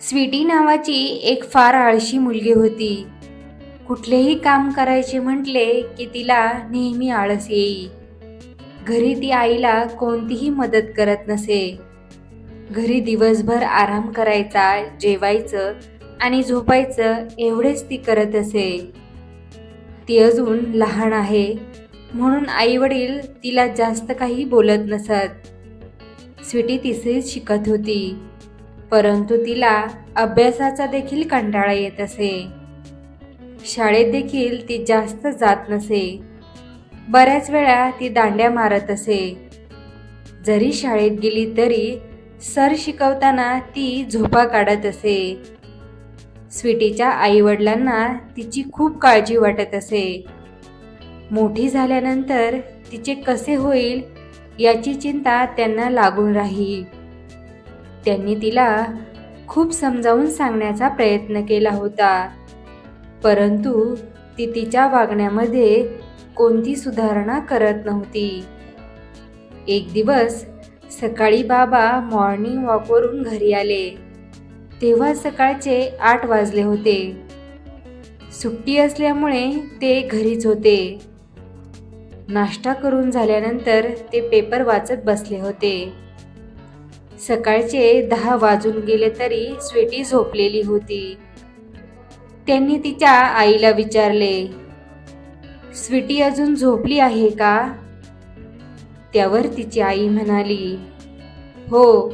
स्वीटी नावाची एक फार आळशी मुलगी होती. कुठलेही काम करायचे म्हटले की तिला नेहमी आळस येई. घरी ती आईला कोणतीही मदत करत नसे. घरी दिवसभर आराम करायचा जेवायचं आणि झोपायचं एवढेच ती करत असे. ती अजून लहान आहे म्हणून आई वडील तिला जास्त काही बोलत नसत. स्वीटी तिसरीच शिकत होती. परंतु तिला अभ्यासाचा देखील कंटाळा येत असे. शाळेत देखील ती जास्त जात नसे. बऱ्याच वेळा ती दांड्या मारत असे. जरी शाळेत गेली तरी सर शिकवताना ती झोपा काढत असे. स्वीटीच्या आईवडिलांना तिची खूप काळजी वाटत असे. मोठी झाल्यानंतर तिचे कसे होईल याची चिंता त्यांना लागून राही त्यांनी तिला खूप समजावून सांगण्याचा प्रयत्न केला होता. परंतु ती तिच्या वागण्यामध्ये कोणती सुधारणा करत नव्हती. एक दिवस सकाळी बाबा मॉर्निंग वॉकवरून घरी आले. तेव्हा सकाळचे आठ वाजले होते. सुट्टी असल्यामुळे ते घरीच होते. नाश्ता करून झाल्यानंतर ते पेपर वाचत बसले होते. सकाळचे दहा वाजून गेले तरी स्वीटी झोपलेली होती. त्यांनी तिच्या आईला विचारले स्वीटी अजून झोपली आहे का? त्यावर तिची आई म्हणाली हो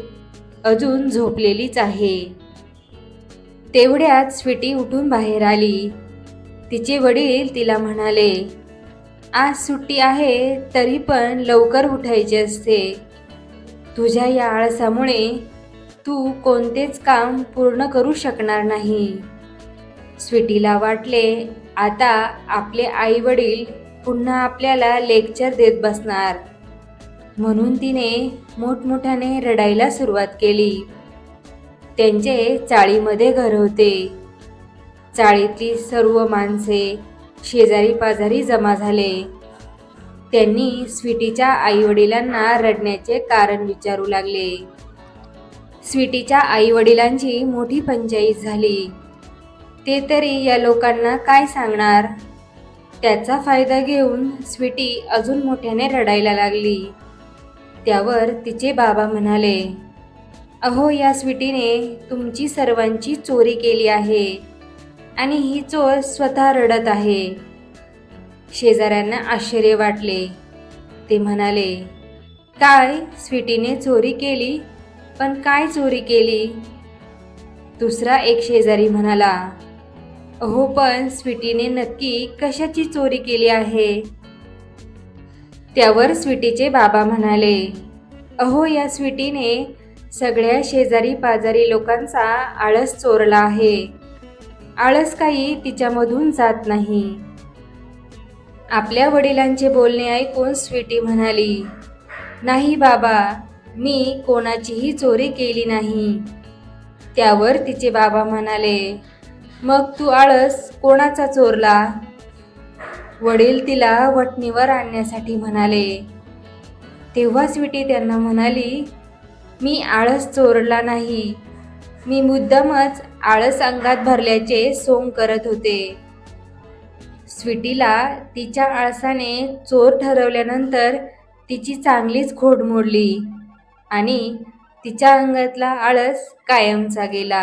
अजून झोपलेलीच आहे. तेवढ्यात स्वीटी उठून बाहेर आली. तिचे वडील तिला म्हणाले आज सुट्टी आहे तरी पण लवकर उठायचे असते. तुझ्या या आळसामुळे तू कोणतेच काम पूर्ण करू शकणार नाही. स्वीटीला वाटले आता आपले आई वडील पुन्हा आपल्याला लेक्चर देत बसणार. म्हणून तिने मोठमोठ्याने रडायला सुरुवात केली. त्यांचे चाळीमध्ये घर होते. चाळीतली सर्व माणसे शेजारी पाजारी जमा झाले. त्यांनी स्वीटीच्या आईवडिलांना रडण्याचे कारण विचारू लागले. स्वीटीच्या आईवडिलांची मोठी पंचायत झाली. ते तरी या लोकांना काय सांगणार? त्याचा फायदा घेऊन स्वीटी अजून मोठ्याने रडायला लागली. त्यावर तिचे बाबा म्हणाले अहो या स्वीटीने तुमची सर्वांची चोरी केली आहे आणि ही चोर स्वतः रडत आहे. शेजाऱ्यांना आश्चर्य वाटले. ते म्हणाले काय स्वीटीने चोरी केली? पण काय चोरी केली? दुसरा एक शेजारी म्हणाला अहो पण स्वीटीने नक्की कशाची चोरी केली आहे? त्यावर स्वीटीचे बाबा म्हणाले अहो या स्वीटीने सगळ्या शेजारी पाजारी लोकांचा आळस चोरला आहे. आळस काही तिच्यामधून जात नाही. आपल्या वडिलांचे बोलणे ऐकून स्वीटी म्हणाली नाही बाबा मी कोणाचीही चोरी केली नाही. त्यावर तिचे बाबा म्हणाले मग तू आळस कोणाचा चोरला? वडील तिला वटणीवर आणण्यासाठी म्हणाले. तेव्हा स्वीटी त्यांना म्हणाली मी आळस चोरला नाही. मी मुद्दामच आळस अंगात भरल्याचे सोंग करत होते. स्वीटीला तिच्या आळसाने चोर ठरवल्यानंतर तिची चांगलीच खोड मोडली आणि तिच्या अंगातला आळस कायमचा गेला.